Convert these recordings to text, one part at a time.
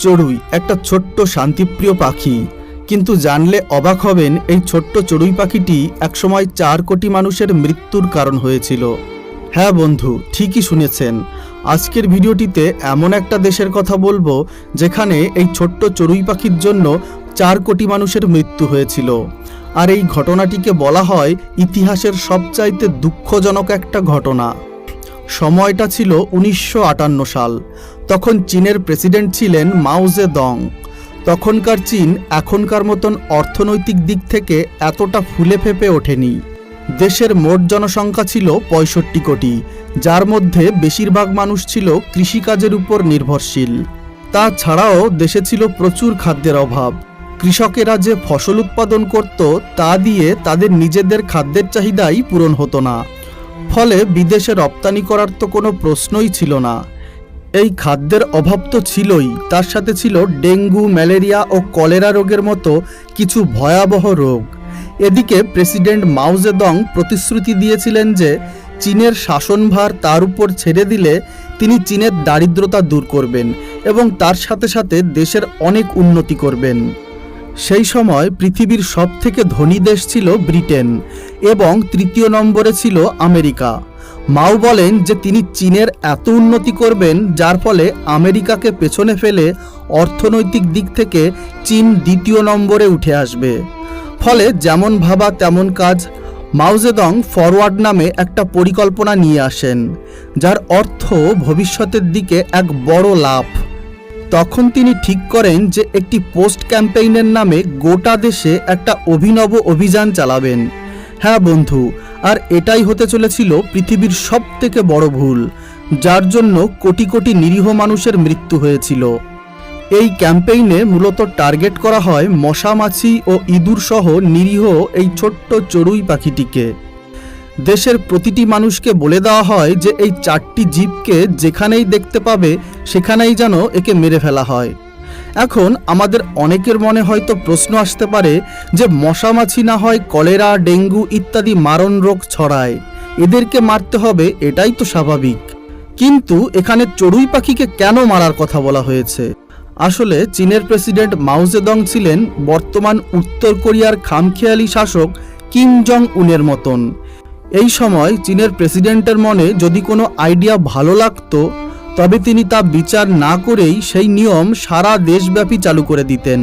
চড়ুই, একটা ছোট্ট শান্তিপ্রিয় পাখি। কিন্তু জানলে অবাক হবেন, এই ছোট্ট চড়ুই পাখিটি একসময় চার কোটি মানুষের মৃত্যুর কারণ হয়েছিল। হ্যাঁ বন্ধু, ঠিকই শুনেছেন। আজকের ভিডিওটিতে এমন একটা দেশের কথা বলব, যেখানে এই ছোট্ট চড়ুই পাখির জন্য চার কোটি মানুষের মৃত্যু হয়েছিল। আর এই ঘটনাটিকে বলা হয় ইতিহাসের সবচাইতে দুঃখজনক একটা ঘটনা। সময়টা ছিল উনিশশো আটান্ন সাল। তখন চীনের প্রেসিডেন্ট ছিলেন মাউজে দং তখনকার চীন এখনকার মতন অর্থনৈতিক দিক থেকে এতটা ফুলে ফেপে ওঠেনি। দেশের মোট জনসংখ্যা ছিল পঁয়ষট্টি কোটি, যার মধ্যে বেশিরভাগ মানুষ ছিল কৃষিকাজের উপর নির্ভরশীল। তাছাড়াও দেশে ছিল প্রচুর খাদ্যের অভাব। কৃষকেরা যে ফসল উৎপাদন করত, তা দিয়ে তাদের নিজেদের খাদ্যের চাহিদাই পূরণ হতো না। ফলে বিদেশে রপ্তানি করার তো কোনো প্রশ্নই ছিল না। এই খাদ্যের অভাব তো ছিলই। তার সাথে ছিল ডেঙ্গু, ম্যালেরিয়া ও কলেরা রোগের মতো কিছু ভয়াবহ রোগ। এদিকে প্রেসিডেন্ট মাউজেদং প্রতিশ্রুতি দিয়েছিলেন যে চীনের শাসনভার তার উপর ছেড়ে দিলে তিনি চীনের দারিদ্রতা দূর করবেন এবং তার সাথে সাথে দেশের অনেক উন্নতি করবেন। সেই সময় পৃথিবীর সবথেকে ধনী দেশ ছিল ব্রিটেন এবং তৃতীয় নম্বরে ছিল আমেরিকা। মাও বলেন যে তিনি চীনের এত উন্নতি করবেন, যার ফলে আমেরিকাকে পেছনে ফেলে অর্থনৈতিক দিক থেকে চীন দ্বিতীয় নম্বরে উঠে আসবে। ফলে যেমন ভাবা তেমন কাজ মাউজেদং ফরওয়ার্ড নামে একটা পরিকল্পনা নিয়ে আসেন, যার অর্থ ভবিষ্যতের দিকে এক বড় লাভ। তখন তিনি ঠিক করেন যে একটি পোস্ট ক্যাম্পেইনের নামে গোটা দেশে একটা অভিনব অভিযান চালাবেন। হ্যাঁ বন্ধু আর এটাই হতে চলেছিল পৃথিবীর সব থেকে বড় ভুল, যার জন্য কোটি কোটি নিরীহ মানুষের মৃত্যু হয়েছিল। এই ক্যাম্পেইনে মূলত টার্গেট করা হয় মশা মাছি ও ইঁদুর সহ নিরীহ এই ছোট্ট চড়ুই পাখিটিকে। দেশের প্রতিটি মানুষকে বলে দেওয়া হয় যে এই চারটি জীবকে যেখানেই দেখতে পাবে, সেখানেই যেন একে মেরে ফেলা হয়। এখন আমাদের অনেকের মনে হয়তো প্রশ্ন আসতে পারে যে মশা মাছি না হয় কলেরা, ডেঙ্গু ইত্যাদি মারণ রোগ ছড়ায়। এদেরকে মারতে হবে, এটাই তো স্বাভাবিক। কিন্তু এখানে চড়ুই পাখিকে কেন মারার কথা বলা হয়েছে? আসলে চীনের প্রেসিডেন্ট মাউজেদং ছিলেন বর্তমান উত্তর কোরিয়ার খামখেয়ালি শাসক কিম জং উনের মতন। এই সময় চীনের প্রেসিডেন্টের মনে যদি কোনো আইডিয়া ভালো লাগতো তবে তিনি তা বিচার না করেই সেই নিয়ম সারা দেশব্যাপী চালু করে দিতেন।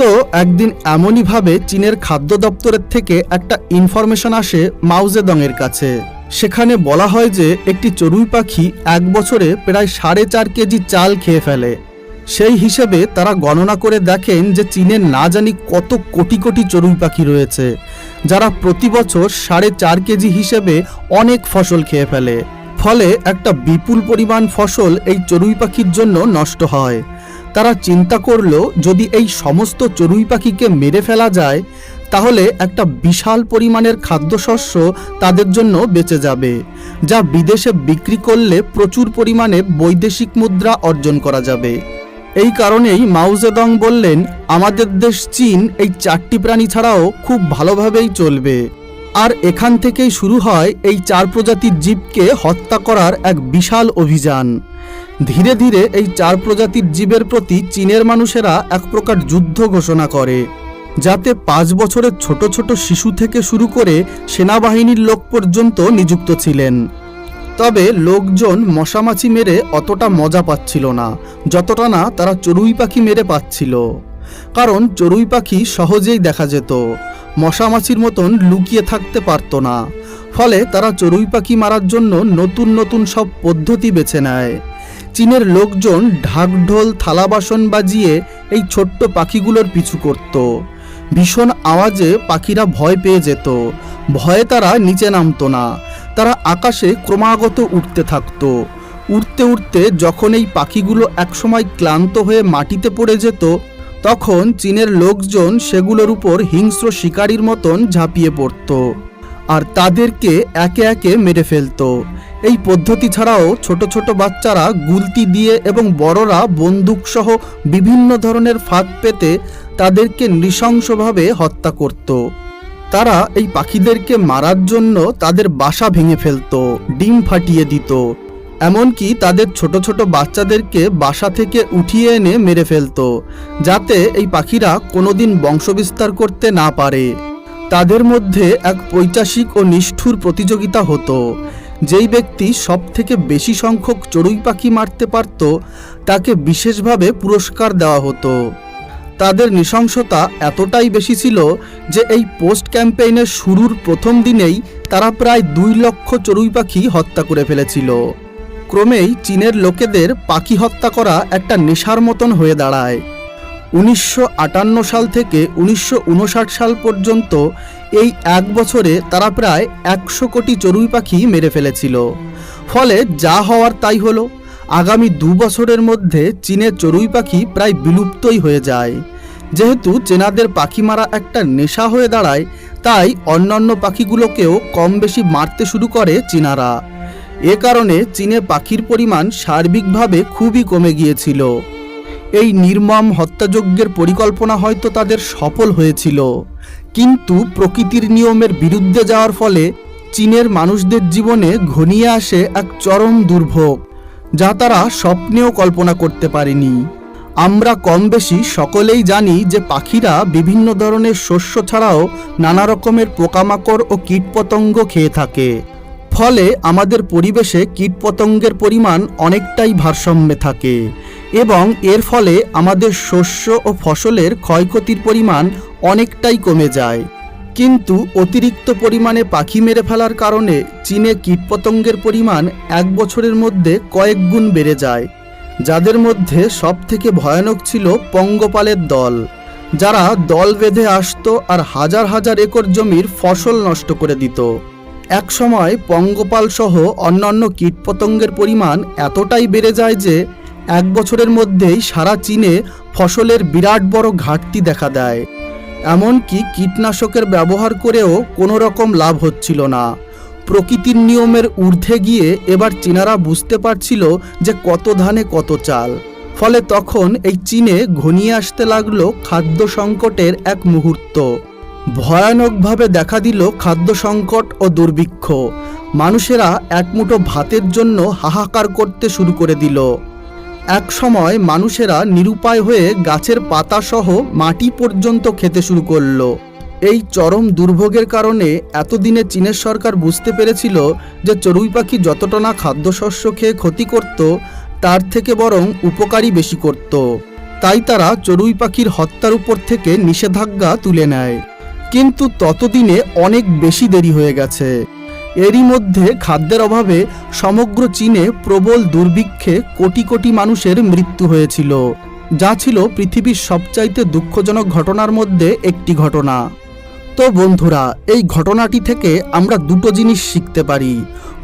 তো একদিন এমনইভাবে চীনের খাদ্য দপ্তরের থেকে একটা ইনফরমেশন আসে মাউজেদংয়ের কাছে। সেখানে বলা হয় যে একটি চড়ুই পাখি এক বছরে প্রায় সাড়ে চার কেজি চাল খেয়ে ফেলে। সেই হিসেবে তারা গণনা করে দেখেন যে চীনের না জানি কত কোটি কোটি চড়ুই পাখি রয়েছে, যারা প্রতি বছর সাড়ে চার কেজি হিসেবে অনেক ফসল খেয়ে ফেলে। ফলে একটা বিপুল পরিমাণ ফসল এই চড়ুই পাখির জন্য নষ্ট হয়। তারা চিন্তা করল, যদি এই সমস্ত চড়ুই পাখিকে মেরে ফেলা যায়, তাহলে একটা বিশাল পরিমাণের খাদ্যশস্য তাদের জন্য বেঁচে যাবে, যা বিদেশে বিক্রি করলে প্রচুর পরিমাণে বৈদেশিক মুদ্রা অর্জন করা যাবে। এই কারণেই মাউজেদং বললেন, আমাদের দেশ চীন এই চারটি প্রাণী ছাড়াও খুব ভালোভাবেই চলবে। আর এখান থেকেই শুরু হয় এই চার প্রজাতির জীবকে হত্যা করার এক বিশাল অভিযান। ধীরে ধীরে এই চার প্রজাতির জীবের প্রতি চীনের মানুষেরা এক প্রকার যুদ্ধ ঘোষণা করে, যাতে পাঁচ বছরের ছোট ছোট শিশু থেকে শুরু করে সেনাবাহিনীর লোক পর্যন্ত নিযুক্ত ছিলেন। তবে লোকজন মশামাছি মেরে অতটা মজা পাচ্ছিল না, যতটা না তারা চড়ুই পাখি মেরে পাচ্ছিল। কারণ চড়ুই পাখি সহজেই দেখা যেত। মশামাছির মতন লুকিয়ে থাকতে পারতো না। ফলে তারা চড়ুই পাখি মারার জন্য নতুন নতুন সব পদ্ধতি বেছে নেয়। চীনের লোকজন ঢাকঢোল, থালা বাসন বাজিয়ে এই ছোট্ট পাখিগুলোর পিছু করত। ভীষণ আওয়াজে পাখিরা ভয় পেয়ে যেত। ভয়ে তারা নিচে নামতো না। তারা আকাশে ক্রমাগত উঠতে থাকত। উঠতে উঠতে যখন এই পাখিগুলো একসময় ক্লান্ত হয়ে মাটিতে পড়ে যেত তখন চীনের লোকজন সেগুলোর উপর হিংস্র শিকারীর মতন ঝাঁপিয়ে পড়ত আর তাদেরকে একে একে মেরে ফেলত। এই পদ্ধতি ছাড়াও ছোট ছোট বাচ্চারা গুলতি দিয়ে এবং বড়রা বন্দুকসহ বিভিন্ন ধরনের ফাঁদ পেতে তাদেরকে নৃশংসভাবে হত্যা করত। তারা এই পাখিদেরকে মারার জন্য তাদের বাসা ভেঙে ফেলতো, ডিম ফাটিয়ে দিত। এমনকি তাদের ছোট ছোট বাচ্চাদেরকে বাসা থেকে উঠিয়ে এনে মেরে ফেলতো, যাতে এই পাখিরা কোনোদিন বংশবিস্তার করতে না পারে। তাদের মধ্যে এক পৈচাসিক ও নিষ্ঠুর প্রতিযোগিতা হতো, যেই ব্যক্তি সব থেকে বেশি সংখ্যক চড়ুই পাখি মারতে পারত, তাকে বিশেষভাবে পুরস্কার দেওয়া হতো। তাদের নৃশংসতা এতটাই বেশি ছিল যে এই পোস্ট ক্যাম্পেইনের শুরুর প্রথম দিনেই তারা প্রায় দুই লক্ষ চড়ুই পাখি হত্যা করে ফেলেছিল। ক্রমেই চীনের লোকেদের পাখি হত্যা করা একটা নেশার মতন হয়ে দাঁড়ায়। উনিশশো আটান্ন সাল থেকে উনিশশো উনষাট সাল পর্যন্ত এই এক বছরে তারা প্রায় একশো কোটি চড়ুই পাখি মেরে ফেলেছিল। ফলে যা হওয়ার তাই হলো। আগামী দু বছরের মধ্যে চীনের চড়ুই পাখি প্রায় বিলুপ্তই হয়ে যায়। যেহেতু চেনাদের পাখি মারা একটা নেশা হয়ে দাঁড়ায়, তাই অন্যান্য পাখিগুলোকেও কম বেশি মারতে শুরু করে চীনারা। এ কারণে চীনে পাখির পরিমাণ সার্বিকভাবে খুবই কমে গিয়েছিল। এই নির্মম হত্যাযজ্ঞের পরিকল্পনা হয়তো তাদের সফল হয়েছিল। কিন্তু প্রকৃতির নিয়মের বিরুদ্ধে যাওয়ার ফলে চীনের মানুষদের জীবনে ঘনিয়ে আসে এক চরম দুর্ভোগ, যা তারা স্বপ্নেও কল্পনা করতে পারেনি। আমরা কম বেশি সকলেই জানি যে পাখিরা বিভিন্ন ধরনের শস্য ছাড়াও নানা রকমের পোকামাকড় ও কীটপতঙ্গ খেয়ে থাকে। ফলে আমাদের পরিবেশে কীটপতঙ্গের পরিমাণ অনেকটাই ভারসাম্যে থাকে এবং এর ফলে আমাদের শস্য ও ফসলের ক্ষয়ক্ষতির পরিমাণ অনেকটাই কমে যায়। কিন্তু অতিরিক্ত পরিমাণে পাখি মেরে ফেলার কারণে চীনে কীটপতঙ্গের পরিমাণ এক বছরের মধ্যে কয়েক গুণ বেড়ে যায়, যাদের মধ্যে সবথেকে ভয়ানক ছিল পঙ্গপালের দল, যারা দল বেঁধে আসতো আর হাজার হাজার একর জমির ফসল নষ্ট করে দিত। একসময় পঙ্গপাল সহ অন্যান্য কীটপতঙ্গের পরিমাণ এতটাই বেড়ে যায় যে এক বছরের মধ্যেই সারা চীনে ফসলের বিরাট বড় ঘাটতি দেখা দেয়। এমনকি কীটনাশকের ব্যবহার করেও কোনো রকম লাভ হচ্ছিল না। প্রকৃতির নিয়মের ঊর্ধ্বে গিয়ে এবার চীনারা বুঝতে পারছিল যে কত ধানে কত চাল। ফলে তখন এই চীনে ঘনিয়ে আসতে লাগল খাদ্য সংকটের এক মুহূর্ত। ভয়ানকভাবে দেখা দিল খাদ্য সংকট ও দুর্ভিক্ষ। মানুষেরা একমুঠো ভাতের জন্য হাহাকার করতে শুরু করে দিল। এক সময় মানুষেরা নিরুপায় হয়ে গাছের পাতা সহ মাটি পর্যন্ত খেতে শুরু করল। এই চরম দুর্ভোগের কারণে এতদিনে চীনের সরকার বুঝতে পেরেছিল যে চড়ুই পাখি যতটা না খাদ্যশস্য খেয়ে ক্ষতি করত, তার থেকে বরং উপকারী বেশি করত। তাই তারা চড়ুই পাখির হত্যার উপর থেকে নিষেধাজ্ঞা তুলে নেয়। কিন্তু ততদিনে অনেক বেশি দেরি হয়ে গেছে। এরই মধ্যে খাদ্যের অভাবে সমগ্র চীনে প্রবল দুর্ভিক্ষে কোটি কোটি মানুষের মৃত্যু হয়েছিল, যা ছিল পৃথিবীর সবচাইতে দুঃখজনক ঘটনার মধ্যে একটি ঘটনা। তো বন্ধুরা, এই ঘটনাটি থেকে আমরা দুটো জিনিস শিখতে পারি।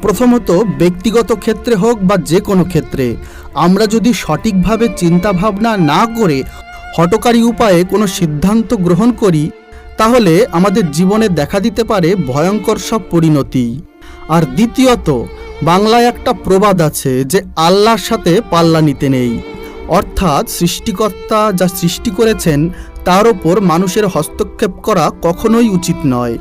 প্রথমত, ব্যক্তিগত ক্ষেত্রে হোক বা যে কোনো ক্ষেত্রে, আমরা যদি সঠিকভাবে চিন্তাভাবনা না করে হটকারী উপায়ে কোনো সিদ্ধান্ত গ্রহণ করি তাহলে আমাদের জীবনে দেখা দিতে পারে ভয়ঙ্কর সব পরিণতি। আর দ্বিতীয়ত, বাংলায় একটা প্রবাদ আছে যে আল্লাহর সাথে পাল্লা নিতে নেই। অর্থাৎ সৃষ্টিকর্তা যা সৃষ্টি করেছেন, তার ওপর মানুষের হস্তক্ষেপ করা কখনোই উচিত নয়।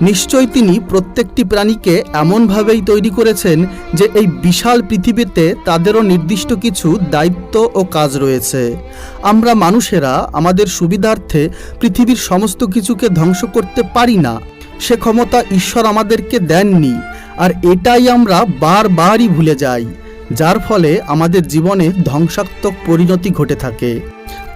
নিশ্চয় তিনি প্রত্যেকটি প্রাণীকে এমনভাবেই তৈরি করেছেন যে এই বিশাল পৃথিবীতে তাদেরও নির্দিষ্ট কিছু দায়িত্ব ও কাজ রয়েছে। আমরা মানুষেরা আমাদের সুবিধার্থে পৃথিবীর সমস্ত কিছুকে ধ্বংস করতে পারি না। সে ক্ষমতা ঈশ্বর আমাদেরকে দেননি। আর এটাই আমরা বারবারই ভুলে যাই, যার ফলে আমাদের জীবনে ধ্বংসাত্মক পরিণতি ঘটে থাকে।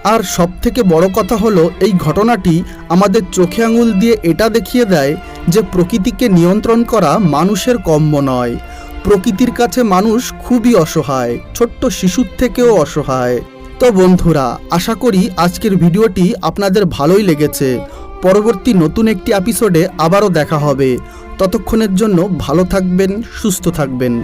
আর সবথেকে বড় কথা হলো, এই ঘটনাটি আমাদের চোখে আঙুল দিয়ে এটা দেখিয়ে দেয় যে প্রকৃতিকে নিয়ন্ত্রণ করা মানুষের কম্য নয়। প্রকৃতির কাছে মানুষ খুবই অসহায়, ছোট্ট শিশুর থেকেও অসহায়। তো বন্ধুরা, আশা করি আজকের ভিডিওটি আপনাদের ভালোই লেগেছে। পরবর্তী নতুন একটি এপিসোডে আবারও দেখা হবে। ততক্ষণের জন্য ভালো থাকবেন, সুস্থ থাকবেন.